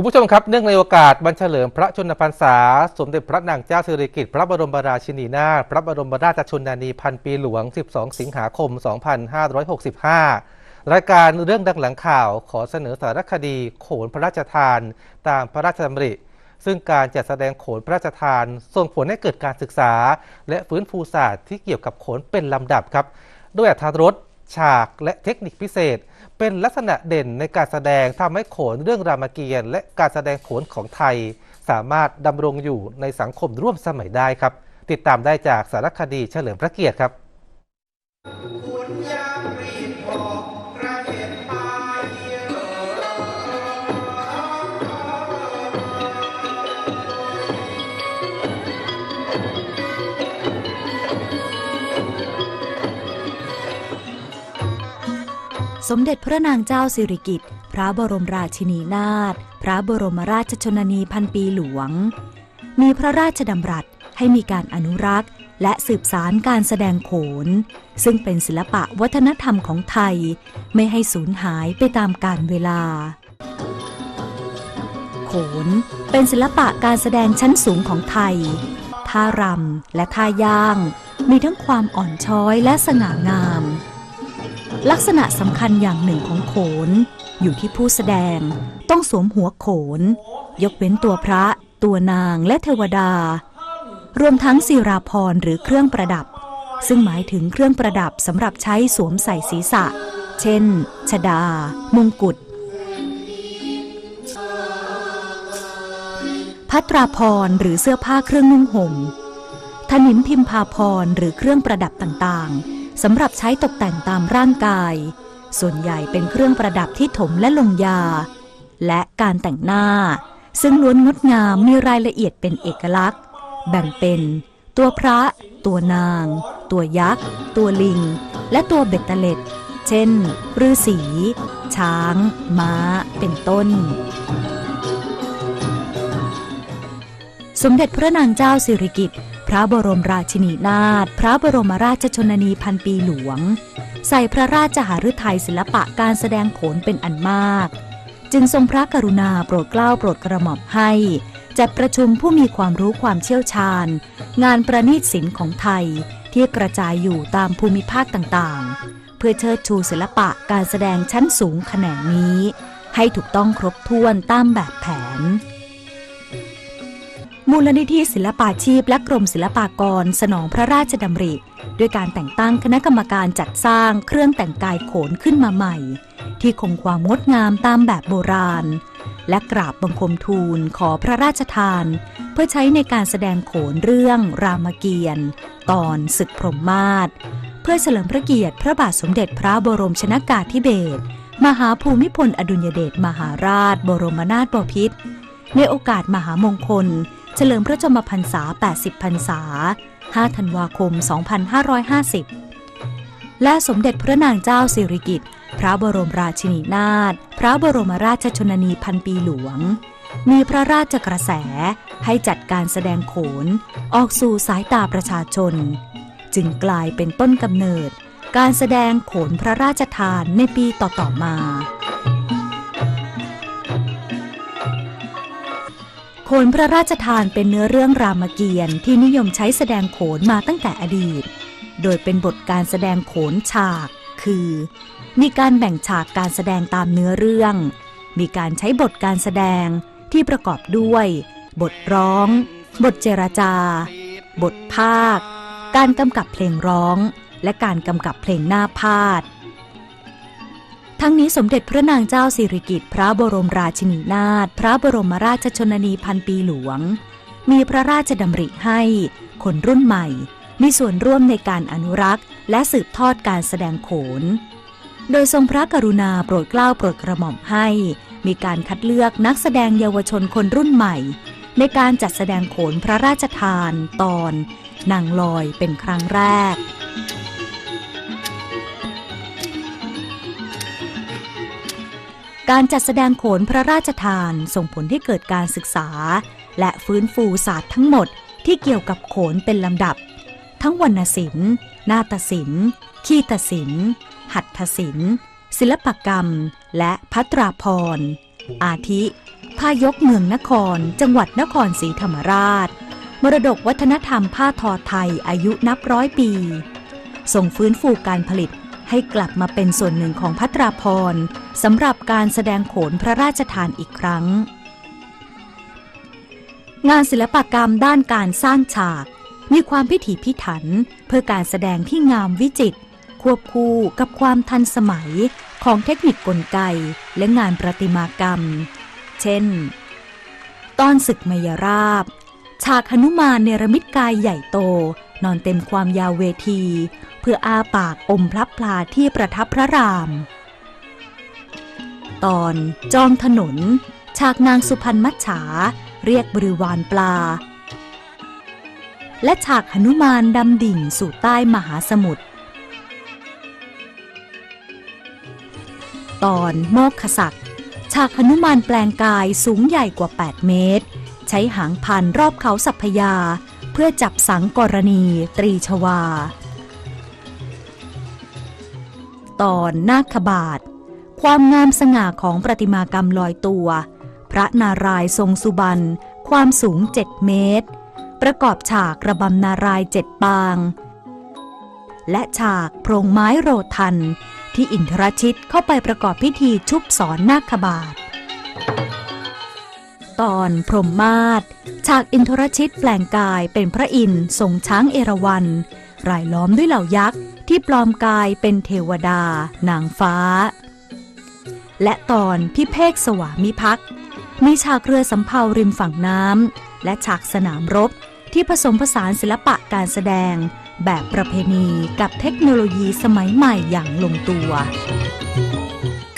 คุณผู้ชมครับเนื่องในโอกาสวันเฉลิมพระชนมพรรษา สมเด็จพระนางเจ้าสิริกิติ์พระบรมราชินีนาถพระบรมราชชนนีพันปีหลวง 12 สิงหาคม 2565 รายการเรื่องดังหลังข่าวขอเสนอสารคดีโขนพระราชทาน ตามพระราชดำริ ซึ่งการจัดแสดงโขนพระราชทานส่งผลให้เกิดการศึกษา และฟื้นฟูศาสตร์ที่เกี่ยวกับโขนเป็นลำดับครับ ด้วยอรรถรส ฉากและเทคนิคพิเศษ เป็นลักษณะเด่นในการแสดงทำให้โขนเรื่องรามเกียรติ์และการแสดงโขนของไทย สามารถดำรงอยู่ในสังคมร่วมสมัยได้ครับ ติดตามได้จากสารคดีเฉลิมพระเกียรติครับ สมเด็จพระนางเจ้าสิริกิติ์ พระบรมราชินีนาถ พระบรมราชชนนีพันปีหลวง มีพระราชดำรัสให้มีการอนุรักษ์และสืบสารการแสดงโขน ซึ่งเป็นศิลปะวัฒนธรรมของไทย ไม่ให้สูญหายไปตามกาลเวลา โขนเป็นศิลปะการแสดงชั้นสูงของไทย ท่ารำและท่าย่าง มีทั้งความอ่อนช้อยและสง่างาม ลักษณะสำคัญอย่างหนึ่งของโขน อยู่ที่ผู้แสดง ต้องสวมหัวโขน ยกเว้นตัวพระ ตัวนางและเทวดา รวมทั้งศิราพรหรือเครื่องประดับ ซึ่งหมายถึงเครื่องประดับสำหรับใช้สวมใส่ศีรษะ เช่น ชดา มงกุฎพัตราพรหรือเสื้อผ้าเครื่องนุ่งห่มถนิมพิมพาพรหรือเครื่องประดับต่างๆ สำหรับใช้ตกแต่งตามร่างกาย ส่วนใหญ่เป็นเครื่องประดับที่ถมและลงยา และการแต่งหน้า ซึ่งล้วนงดงามมีรายละเอียดเป็นเอกลักษณ์ แบ่งเป็น ตัวพระ ตัวนาง ตัวยักษ์ ตัวลิง และตัวเบ็ดเตล็ด เช่นฤาษีช้าง ม้า เป็นต้นสมเด็จพระนางเจ้าสิริกิติ์ พระบรมราชินีนาถพระบรมราชชนนีพันปีหลวง ใส่พระราชหฤทัยศิลปะการแสดงโขนเป็นอันมาก จึงทรงพระกรุณาโปรดเกล้าโปรดกระหม่อมให้ จัดประชุมผู้มีความรู้ความเชี่ยวชาญ งานประณีตศิลป์ของไทยที่กระจายอยู่ตามภูมิภาคต่างๆ เพื่อเชิดชูศิลปะการแสดงชั้นสูงแขนงนี้ ให้ถูกต้องครบถ้วนตามแบบแผน มูลนิธิศิลปาชีพและกรมศิลปากรสนองพระราชดำริ ด้วยการแต่งตั้งคณะกรรมการจัดสร้างเครื่องแต่งกายโขนขึ้นมาใหม่ ที่คงความงดงามตามแบบโบราณ และกราบบังคมทูลขอพระราชทาน เพื่อใช้ในการแสดงโขนเรื่องรามเกียรติ์ตอนศึกพรหมมาศเพื่อเฉลิมพระเกียรติพระบาทสมเด็จพระบรมชนากาธิเบศรมหาภูมิพลอดุลยเดชมหาราช บรมนาถบพิตรในโอกาสมหามงคล เฉลิมพระชนมพรรษา 80 พรรษา 5 ธันวาคม 2550 และสมเด็จพระนางเจ้าสิริกิติ์ พระบรมราชินีนาถ พระบรมราชชนนีพันปีหลวง มีพระราชกระแสให้จัดการแสดงโขน ออกสู่สายตาประชาชน จึงกลายเป็นต้นกำเนิด การแสดงโขนพระราชทานในปีต่อๆมา โขนพระราชทานเป็นเนื้อเรื่องรามเกียรติ์ที่นิยมใช้แสดงโขนมาตั้งแต่อดีต โดยเป็นบทการแสดงโขนฉาก คือ มีการแบ่งฉากการแสดงตามเนื้อเรื่อง มีการใช้บทการแสดงที่ประกอบด้วย บทร้อง บทเจรจา บทภาค การกำกับเพลงร้อง และการกำกับเพลงหน้าพาด ทั้งนี้สมเด็จพระนางเจ้าสิริกิติ์พระบรมราชินีนาถพระบรมราชชนนีพันปีหลวง มีพระราชดำริให้ คนรุ่นใหม่ มีส่วนร่วมในการอนุรักษ์ และสืบทอดการแสดงโขน โดยทรงพระกรุณาโปรดเกล้าโปรดกระหม่อมให้ มีการคัดเลือกนักแสดงเยาวชนคนรุ่นใหม่ ในการจัดแสดงโขนพระราชทาน ตอนนางลอยเป็นครั้งแรก การจัดแสดงโขนพระราชทานส่งผลให้เกิดการศึกษา และฟื้นฟูศาสตร์ทั้งหมดที่เกี่ยวกับโขนเป็นลำดับ ทั้งวรรณศิลป์ นาฏศิลป์คีตศิลป์ หัตถศิลป์ ศิลปกรรม และพัตราพร อาทิผ้ายกเมืองนคร จังหวัดนครศรีธรรมราช มรดกวัฒนธรรมผ้าทอไทยอายุนับร้อยปี ส่งฟื้นฟูการผลิต ให้กลับมาเป็นส่วนหนึ่งของพัตราพรสำหรับการแสดงโขนพระราชทานอีกครั้ง งานศิลปกรรมด้านการสร้างฉาก มีความพิถีพิถันเพื่อการแสดงที่งามวิจิตรควบคู่กับความทันสมัยของเทคนิคกลไกและงานประติมากรรม เช่น ตอนศึกมยราบ ฉากหนุมานเนรมิตกายใหญ่โต นอนเต็มความยาวเวที เพื่ออาปากอมพลับพลาที่ประทับพระราม ตอนจองถนน ฉากนางสุพรรณมัจฉา เรียกบริวารปลา และฉากหนุมานดำดิ่งสู่ใต้มหาสมุทรตอนโมกขศักดิ์ฉากหนุมานแปลงกายสูงใหญ่กว่า 8 เมตร ใช้หางพันรอบเขาสัพพยา พื่อจับสังกรณีตรีชวา ตอนนาคบาท ความงามสง่าของประติมากรรมลอยตัว พระนารายทรงสุบรรณความสูง7เมตร ประกอบฉากระบำนารายเจ็ดปาง และฉากโพรงไม้โรทัน ที่อินทรชิตเข้าไปประกอบพิธีชุบสอนนาคบาท ตอนพรหมมาศฉากอินทรชิตแปลงกายเป็นพระอินทร์ทรงช้างเอราวัณรายล้อมด้วยเหล่ายักษ์ที่ปลอมกายเป็นเทวดา นางฟ้า และตอนพิเภกสวามิภักดิ์มีฉากเรือสำเภาริมฝั่งน้ำและฉากสนามรบที่ผสมผสานศิลปะการแสดง แบบประเพณีกับเทคโนโลยีสมัยใหม่อย่างลงตัว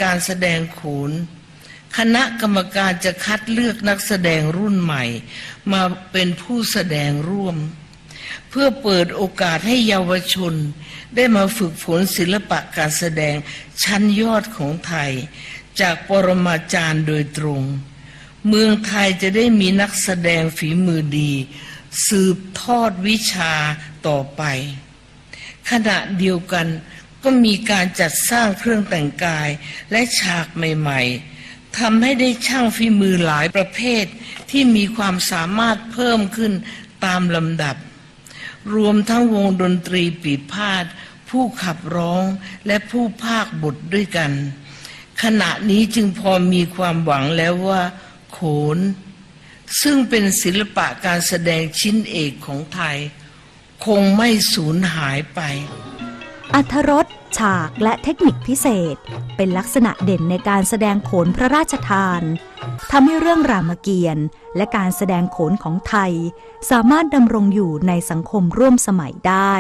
การแสดงโขน คณะกรรมการจะคัดเลือกนักแสดงรุ่นใหม่ มาเป็นผู้แสดงร่วม เพื่อเปิดโอกาสให้เยาวชน ได้มาฝึกฝนศิลปะการแสดงชั้นยอดของไทย จากปรมาจารย์โดยตรง เมืองไทยจะได้มีนักแสดงฝีมือดี สืบทอดวิชาต่อไป ขณะเดียวกันก็มีการจัดสร้างเครื่องแต่งกายและฉากใหม่ ๆ ทำให้ได้ช่างฝีมือหลายประเภท ที่มีความสามารถเพิ่มขึ้นตามลำดับ รวมทั้งวงดนตรีปีพาดผู้ขับร้องและผู้ภาคบทด้วยกัน ขณะนี้จึงพอมีความหวังแล้วว่า โขน ซึ่งเป็นศิลปะการแสดงชิ้นเอกของไทย คงไม่สูญหายไปอัธรส ฉากและเทคนิคพิเศษ เป็นลักษณะเด่นในการแสดงโขนพระราชทานทำให้เรื่องรามเกียรติ์และการแสดงโขนของไทย สามารถดำรงอยู่ในสังคมร่วมสมัยได้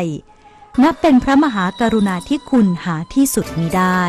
นับเป็นพระมหากรุณาธิคุณหาที่สุดมิได้